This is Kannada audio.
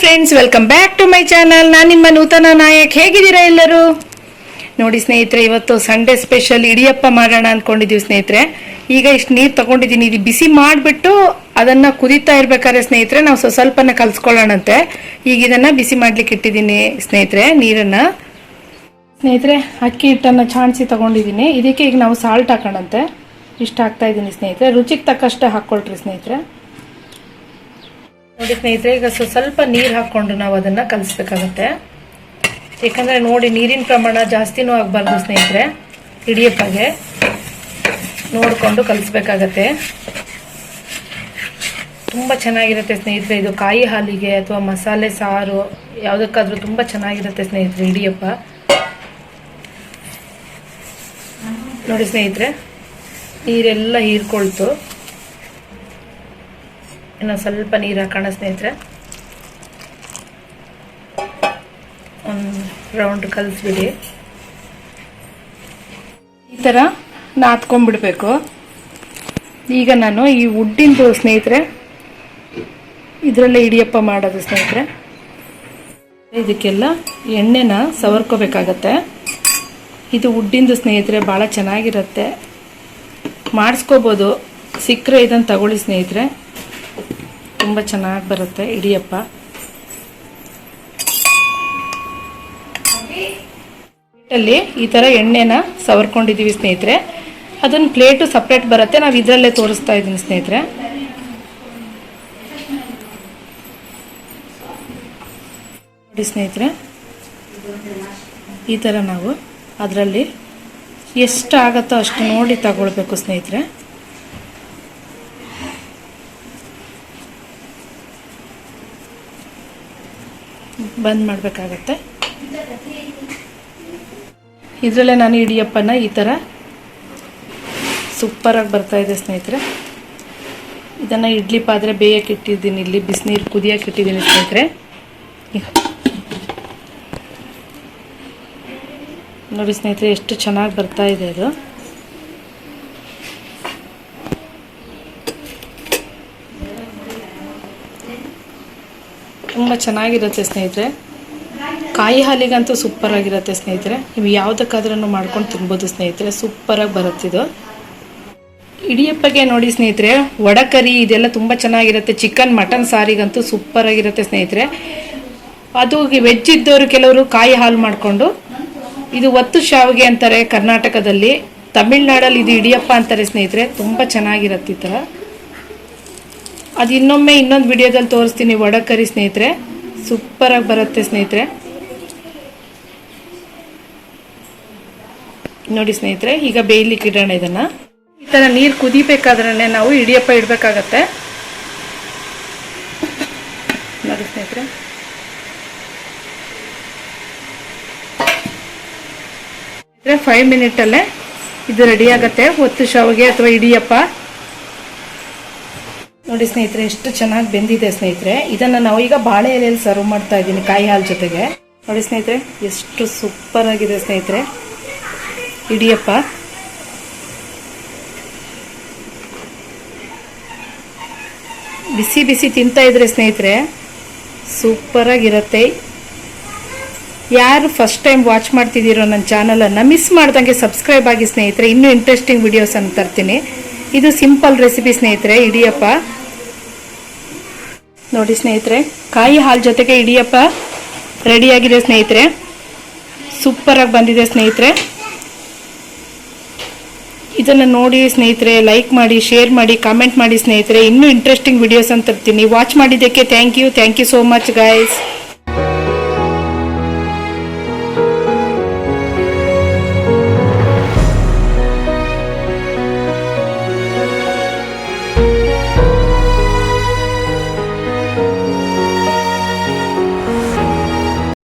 Friends welcome back to my channel ನಾನು ನಿಮ್ಮ ನೂತನ ನಾಯಕ್. ಹೇಗಿದ್ದೀರಾ ಎಲ್ಲರೂ? ನೋಡಿ ಸ್ನೇಹಿತರೆ, ಇವತ್ತು ಸಂಡೇ ಸ್ಪೆಷಲ್ ಇಡಿಯಪ್ಪ ಮಾಡೋಣ ಅಂದ್ಕೊಂಡಿದ್ದೀವಿ ಸ್ನೇಹಿತರೆ. ಈಗ ಇಷ್ಟು ನೀರು ತಗೊಂಡಿದ್ದೀನಿ. ಇದು ಬಿಸಿ ಮಾಡಿಬಿಟ್ಟು ಅದನ್ನು ಕುದೀತಾ ಇರಬೇಕಾದ್ರೆ ಸ್ನೇಹಿತರೆ, ನಾವು ಸ್ವಲ್ಪ ಸ್ವಲ್ಪನ ಕಲ್ಸ್ಕೊಳ್ಳೋಣಂತೆ. ಈಗ ಇದನ್ನು ಬಿಸಿ ಮಾಡಲಿಕ್ಕೆ ಇಟ್ಟಿದ್ದೀನಿ ಸ್ನೇಹಿತರೆ, ನೀರನ್ನು. ಸ್ನೇಹಿತರೆ, ಅಕ್ಕಿ ಹಿಟ್ಟನ್ನು ಚಾಣಿಸಿ ತಗೊಂಡಿದ್ದೀನಿ. ಇದಕ್ಕೆ ಈಗ ನಾವು ಸಾಲ್ಟ್ ಹಾಕೋಣಂತೆ. ಇಷ್ಟು ಹಾಕ್ತಾ ಇದ್ದೀನಿ ಸ್ನೇಹಿತರೆ. ರುಚಿಗೆ ತಕ್ಕಷ್ಟೇ ಹಾಕ್ಕೊಳ್ರಿ ಸ್ನೇಹಿತರೆ. ನೋಡಿ ಸ್ನೇಹಿತರೆ, ಈಗ ಸ್ವ- ಸ್ವಲ್ಪ ನೀರು ಹಾಕ್ಕೊಂಡು ನಾವು ಅದನ್ನ ಕಲಿಸ್ಬೇಕಾಗತ್ತೆ. ಯಾಕಂದ್ರೆ ನೋಡಿ ನೀರಿನ ಪ್ರಮಾಣ ಜಾಸ್ತಿನೂ ಆಗಬಾರ್ದು ಸ್ನೇಹಿತರೆ ಇಡಿಯಪ್ಪಗೆ ನೋಡಿಕೊಂಡು ಕಲಿಸ್ಬೇಕಾಗತ್ತೆ. ತುಂಬ ಚೆನ್ನಾಗಿರುತ್ತೆ ಸ್ನೇಹಿತರೆ, ಇದು ಕಾಯಿ ಹಾಲಿಗೆ ಅಥವಾ ಮಸಾಲೆ ಸಾರು, ಯಾವುದಕ್ಕಾದ್ರೂ ತುಂಬ ಚೆನ್ನಾಗಿರುತ್ತೆ ಸ್ನೇಹಿತರೆ ಇಡಿಯಪ್ಪ ನೋಡಿ ಸ್ನೇಹಿತರೆ, ನೀರೆಲ್ಲ ಹೀರ್ಕೊಳ್ತು. ಇನ್ನು ಸ್ವಲ್ಪ ನೀರು ಹಾಕೋಣ ಸ್ನೇಹಿತರೆ. ಒಂದು ರೌಂಡ್ ಕಲಿಸ್ಬಿಡಿ. ಈ ಥರ ನಾದ್ಕೊಂಡ್ಬಿಡ್ಬೇಕು. ಈಗ ನಾನು ಈ ಉಡ್ಡಿಂದು ಸ್ನೇಹಿತರೆ, ಇದರಲ್ಲೇ ಇಡಿಯಪ್ಪ ಮಾಡೋದು ಸ್ನೇಹಿತರೆ. ಇದಕ್ಕೆಲ್ಲ ಎಣ್ಣೆನ ಸವರ್ಕೋಬೇಕಾಗತ್ತೆ. ಇದು ಉಡ್ಡಿಂದು ಸ್ನೇಹಿತರೆ, ಭಾಳ ಚೆನ್ನಾಗಿರುತ್ತೆ. ಮಾಡಿಸ್ಕೋಬೋದು. ಸಿಕ್ಕರೆ ಇದನ್ನು ತಗೊಳ್ಳಿ ಸ್ನೇಹಿತರೆ. ತುಂಬ ಚೆನ್ನಾಗಿ ಬರುತ್ತೆ, ಇಡಿಯಪ್ಪ. ಪ್ಲೇಟಲ್ಲಿ ಈ ಥರ ಎಣ್ಣೆನ ಸವರ್ಕೊಂಡಿದ್ದೀವಿ ಸ್ನೇಹಿತರೆ. ಅದನ್ನು ಪ್ಲೇಟು ಸಪ್ರೇಟ್ ಬರುತ್ತೆ, ನಾವು ಇದರಲ್ಲೇ ತೋರಿಸ್ತಾ ಇದ್ದೀನಿ ಸ್ನೇಹಿತರೆ. ನೋಡಿ ಸ್ನೇಹಿತರೆ, ಈ ಥರ ನಾವು ಅದರಲ್ಲಿ ಎಷ್ಟು ಆಗುತ್ತೋ ಅಷ್ಟು ನೋಡಿ ತಗೊಳ್ಬೇಕು ಸ್ನೇಹಿತರೆ. ಬಂದ್ ಮಾಡಬೇಕಾಗತ್ತೆ. ಇದರಲ್ಲೇ ನಾನು ಇಡಿಯಪ್ಪನ ಈ ಥರ ಸೂಪರಾಗಿ ಬರ್ತಾ ಇದೆ ಸ್ನೇಹಿತರೆ. ಇದನ್ನು ಇಡ್ಲಿ ಪಾತ್ರೆ ಬೇಯಕ್ಕೆ ಇಟ್ಟಿದ್ದೀನಿ ಇಲ್ಲಿ, ಬಿಸಿನೀರು ಕುದಿಯಕ್ಕೆ ಇಟ್ಟಿದ್ದೀನಿ ಸ್ನೇಹಿತರೆ. ನೋಡಿ ಸ್ನೇಹಿತರೆ, ಎಷ್ಟು ಚೆನ್ನಾಗಿ ಬರ್ತಾ ಇದೆ ಅದು. ತುಂಬ ಚೆನ್ನಾಗಿರುತ್ತೆ ಸ್ನೇಹಿತರೆ. ಕಾಯಿ ಹಾಲಿಗಂತೂ ಸೂಪರ್ ಆಗಿರುತ್ತೆ ಸ್ನೇಹಿತರೆ. ನೀವು ಯಾವುದಕ್ಕಾದ್ರೂ ಮಾಡ್ಕೊಂಡು ತಿನ್ಬೋದು ಸ್ನೇಹಿತರೆ. ಸೂಪರಾಗಿ ಬರುತ್ತಿದು ಇಡಿಯಪ್ಪಗೆ ನೋಡಿ ಸ್ನೇಹಿತರೆ ವಡಕರಿ ಇದೆಲ್ಲ ತುಂಬ ಚೆನ್ನಾಗಿರುತ್ತೆ. ಚಿಕನ್ ಮಟನ್ ಸಾರಿಗಂತೂ ಸೂಪರ್ ಆಗಿರುತ್ತೆ ಸ್ನೇಹಿತರೆ. ಅದು ವೆಜ್ ಇದ್ದವರು ಕೆಲವರು ಕಾಯಿ ಹಾಲು ಮಾಡಿಕೊಂಡು, ಇದು ಒತ್ತು ಶಾವಿಗೆ ಅಂತಾರೆ ಕರ್ನಾಟಕದಲ್ಲಿ. ತಮಿಳ್ನಾಡಲ್ಲಿ ಇದು ಇಡಿಯಪ್ಪ ಅಂತಾರೆ ಸ್ನೇಹಿತರೆ. ತುಂಬ ಚೆನ್ನಾಗಿರುತ್ತೆ ಈ ಥರ ಅದು ಇನ್ನೊಮ್ಮೆ ಇನ್ನೊಂದು ವಿಡಿಯೋದಲ್ಲಿ ತೋರಿಸ್ತೀನಿ. ವಡಕರಿ ಸ್ನೇಹಿತರೆ ಸೂಪರಾಗಿ ಬರುತ್ತೆ ಸ್ನೇಹಿತರೆ. ನೋಡಿ ಸ್ನೇಹಿತರೆ, ಈಗ ಬೇಯಲಿಕ್ಕೆ ಇಡೋಣ ಇದನ್ನು. ಈ ಥರ ನೀರು ಕುದಿಬೇಕಾದ್ರೆ ನಾವು ಇಡಿಯಪ್ಪ ಇಡಬೇಕಾಗತ್ತೆ. ನೋಡಿ ಸ್ನೇಹಿತರೆ. ಫೈವ್ ಮಿನಿಟಲ್ಲೇ ಇದು ರೆಡಿ ಆಗತ್ತೆ. ಒತ್ತು ಶಾವಿಗೆ ಅಥವಾ ಇಡಿಯಪ್ಪ. ನೋಡಿ ಸ್ನೇಹಿತರೆ, ಎಷ್ಟು ಚೆನ್ನಾಗಿ ಬೆಂದಿದೆ ಸ್ನೇಹಿತರೆ. ಇದನ್ನ ನಾವು ಈಗ ಬಾಳೆ ಎಲೆಯಲ್ಲಿ ಸರ್ವ್ ಮಾಡ್ತಾ ಇದ್ದೀನಿ ಕಾಯಿ ಹಾಲು ಜೊತೆಗೆ. ನೋಡಿ ಸ್ನೇಹಿತರೆ, ಎಷ್ಟು ಸೂಪರ್ ಆಗಿದೆ ಸ್ನೇಹಿತರೆ. ಇಡಿಯಪ್ಪ. ಬಿಸಿ ಬಿಸಿ ತಿಂತಾ ಇದ್ರೆ ಸ್ನೇಹಿತರೆ ಸೂಪರ್ ಆಗಿರುತ್ತೆ. ಯಾರು ಫಸ್ಟ್ ಟೈಮ್ ವಾಚ್ ಮಾಡ್ತಿದ್ದೀರೋ ನನ್ನ ಚಾನಲನ್ನು ಮಿಸ್ ಮಾಡ್ದಂಗೆ ಸಬ್ಸ್ಕ್ರೈಬ್ ಆಗಿ ಸ್ನೇಹಿತರೆ. ಇನ್ನೂ ಇಂಟ್ರೆಸ್ಟಿಂಗ್ ವಿಡಿಯೋಸ್ ಅನ್ನು ತರ್ತೀನಿ. ಇದು ಸಿಂಪಲ್ ರೆಸಿಪಿ ಸ್ನೇಹಿತರೆ, ಇಡಿಯಪ್ಪ. ನೋಡಿ ಸ್ನೇಹಿತರೆ, ಕಾಯಿ ಹಾಲು ಜೊತೆಗೆ ಇಡಿಯಪ್ಪ ರೆಡಿಯಾಗಿದೆ ಸ್ನೇಹಿತರೆ. ಸೂಪರಾಗಿ ಬಂದಿದೆ ಸ್ನೇಹಿತರೆ. ಇದನ್ನು ನೋಡಿ ಸ್ನೇಹಿತರೆ ಲೈಕ್ ಮಾಡಿ ಶೇರ್ ಮಾಡಿ ಕಾಮೆಂಟ್ ಮಾಡಿ ಸ್ನೇಹಿತರೆ. ಇನ್ನೂ ಇಂಟ್ರೆಸ್ಟಿಂಗ್ ವಿಡಿಯೋಸ್ ಅಂತ ತರ್ತೀನಿ ವಾಚ್ ಮಾಡಿದ್ದಕ್ಕೆ thank you thank you so much guys